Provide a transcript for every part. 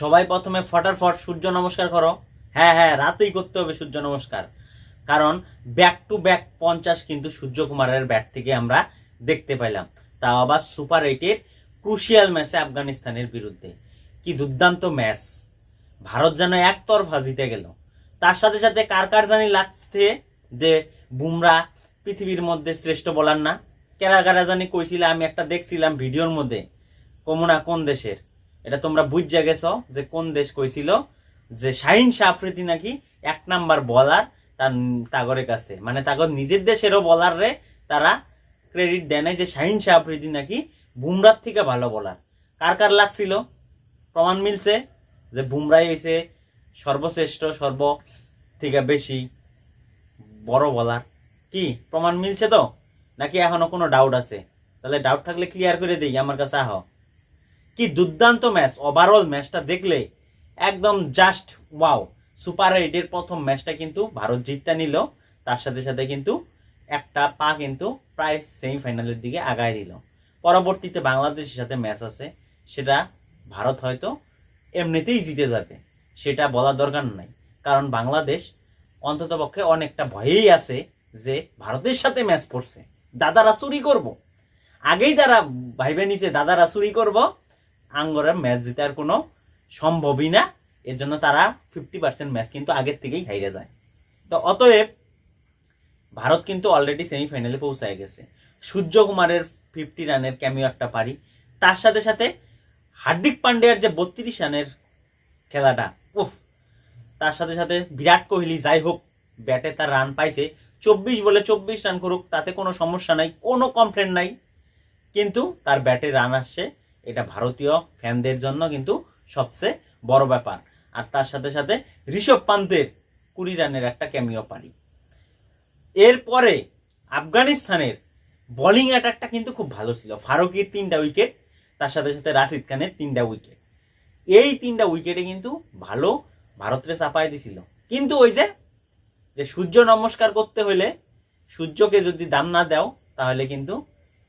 সবাই প্রথমে ফটাফট সূর্য নমস্কার করো। হ্যাঁ হ্যাঁ রাতেই করতে হবে সূর্য নমস্কার। কারণ ব্যাক টু ব্যাক পঞ্চাশ কিন্তু সূর্যকুমারের ব্যাট থেকে আমরা দেখতে পাইলাম। তাও আবার সুপার এইটের ক্রুশিয়াল ম্যাচে আফগানিস্তানের বিরুদ্ধে। কি দুর্দান্ত ম্যাচ ভারত যেন একতরফা জিতে গেল। তার সাথে সাথে কার কার জানি লাগছে যে বুমরা পৃথিবীর মধ্যে শ্রেষ্ঠ বলার না? কেরা, কারা জানি কইছিল, আমি একটা দেখছিলাম ভিডিওর মধ্যে। কমুনা কোন দেশের? এটা তোমরা বুঝে গেছো যে কোন দেশ কইছিল যে শাহিন শাহ আফ্রিদি নাকি এক নাম্বার বলার তার তাগরের কাছে। মানে তাগর নিজের দেশেরও বলার রে তারা ক্রেডিট দেয় নাই যে শাহিন শাহ আফ্রিদি নাকি বুমরার থেকে ভালো বলার কার কার লাগছিল? প্রমাণ মিলছে যে বুমরাই হয়েছে সর্বশ্রেষ্ঠ, সর্ব থেকে বেশি বড় বলার কি? প্রমাণ মিলছে তো? নাকি এখনও কোনো ডাউট আছে? তাহলে ডাউট থাকলে ক্লিয়ার করে দিই, আমার কাছে আহ। কি দুর্দান্ত ম্যাচ ওভারঅল ম্যাচটা দেখলে একদম জাস্ট ওয়াও সুপার এইটের প্রথম ম্যাচটা কিন্তু ভারত জিততে নিল। তার সাথে সাথে কিন্তু একটা পা কিন্তু প্রায় সেমিফাইনালের দিকে আগায় দিল। পরবর্তীতে বাংলাদেশের সাথে ম্যাচ আছে। সেটা ভারত হয়তো এমনিতেই জিতে যাবে। সেটা বলার দরকার নাই। কারণ বাংলাদেশ অন্ততপক্ষে অনেকটা ভয়েই আছে যে ভারতের সাথে ম্যাচ পড়ছে দাদারা চুরি করব। আগেই তারা ভাইবে নিছে, দাদারা চুরি করব। আঙ্গরা ম্যাচ জেতার কোনো সম্ভবই না। এর জন্য তারা ফিফটি পার্সেন্ট ম্যাচ কিন্তু আগের থেকেই হাইরে যায়। তো অতএব ভারত কিন্তু অলরেডি সেমিফাইনালে পৌঁছায় গেছে। সূর্যকুমারের ফিফটি রানের ক্যামিও একটা পারি। তার সাথে সাথে হার্দিক পান্ডিয়ার যে বত্রিশ রানের খেলাটা, উফ, তার সাথে সাথে বিরাট কোহলি যাই হোক, ব্যাটে তার রান পাইছে। চব্বিশ বলে চব্বিশ রান করুক, তাতে কোনো সমস্যা নাই, কোনো কমপ্লেন নাই। কিন্তু তার ব্যাটে রান আসছে। এটা ভারতীয় ফ্যানদের জন্য কিন্তু সবচেয়ে বড় ব্যাপার। আর তার সাথে সাথে ঋষভ পান্তের কুড়ি রানের একটা ক্যামিও পারি। এরপরে আফগানিস্তানের বোলিং অ্যাটাকটা কিন্তু খুব ভালো ছিল। ফারুকের তিনটা উইকেট তার সাথে সাথে রাশিদ খানের তিনটা উইকেট এই তিনটা উইকেটে কিন্তু ভালো ভারতরে চাপায় দিছিল। কিন্তু ওই যে যে সূর্য নমস্কার করতে হলে সূর্যকে যদি দাম না দাও, তাহলে কিন্তু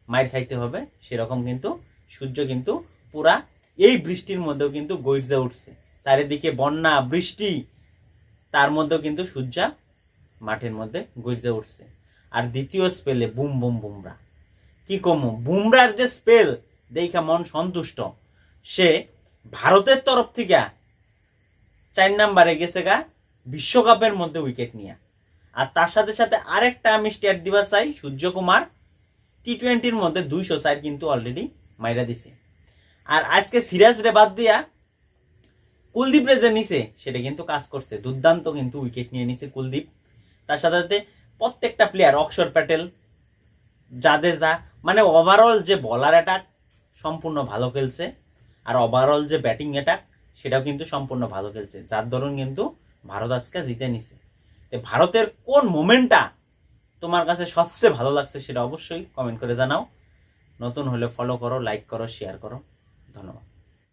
মায়ের খাইতে হবে। সেরকম কিন্তু সূর্য কিন্তু পুরা এই বৃষ্টির মধ্যেও কিন্তু গইর্জে উঠছে। চারিদিকে বন্যা, বৃষ্টি, তার মধ্যেও কিন্তু সূর্যা মাঠের মধ্যে গইর্জে উঠছে। আর দ্বিতীয় স্পেলে বুম বুম বুমরা। কি কম? বুমরার যে স্পেল দেখা মন সন্তুষ্ট। সে ভারতের তরফ থেকে চার নাম্বারে গেছে গা বিশ্বকাপের মধ্যে উইকেট নিয়ে। আর তার সাথে সাথে আরেকটা আমি স্টেট দিবা চাই, সূর্যকুমার টি টোয়েন্টির মধ্যে দুইশো চার কিন্তু অলরেডি মাইরা দিছে। আর আজকে সিরাজ রে বাদ দিয়া কুলদীপ রে যে নিছে, সেটা কিন্তু কাজ করছে। দুর্দান্ত কিন্তু উইকেট নিয়ে নিছে কুলদীপ। তার সাথে সাথে প্রত্যেকটা প্লেয়ার অক্ষর প্যাটেল, জাদেজা মানে ওভারঅল যে বলার অ্যাটাক সম্পূর্ণ ভালো খেলছে, আর ওভারঅল যে ব্যাটিং অ্যাটাক সেটাও কিন্তু সম্পূর্ণ ভালো খেলছে। যার দরুন কিন্তু ভারত আজকে জিতে নিছে। তো ভারতের কোন মোমেন্টটা তোমার কাছে সবচেয়ে ভালো লাগছে সেটা অবশ্যই কমেন্ট করে জানাও। নতুন হলে ফলো করো লাইক করো শেয়ার করো। ধন্যবাদ।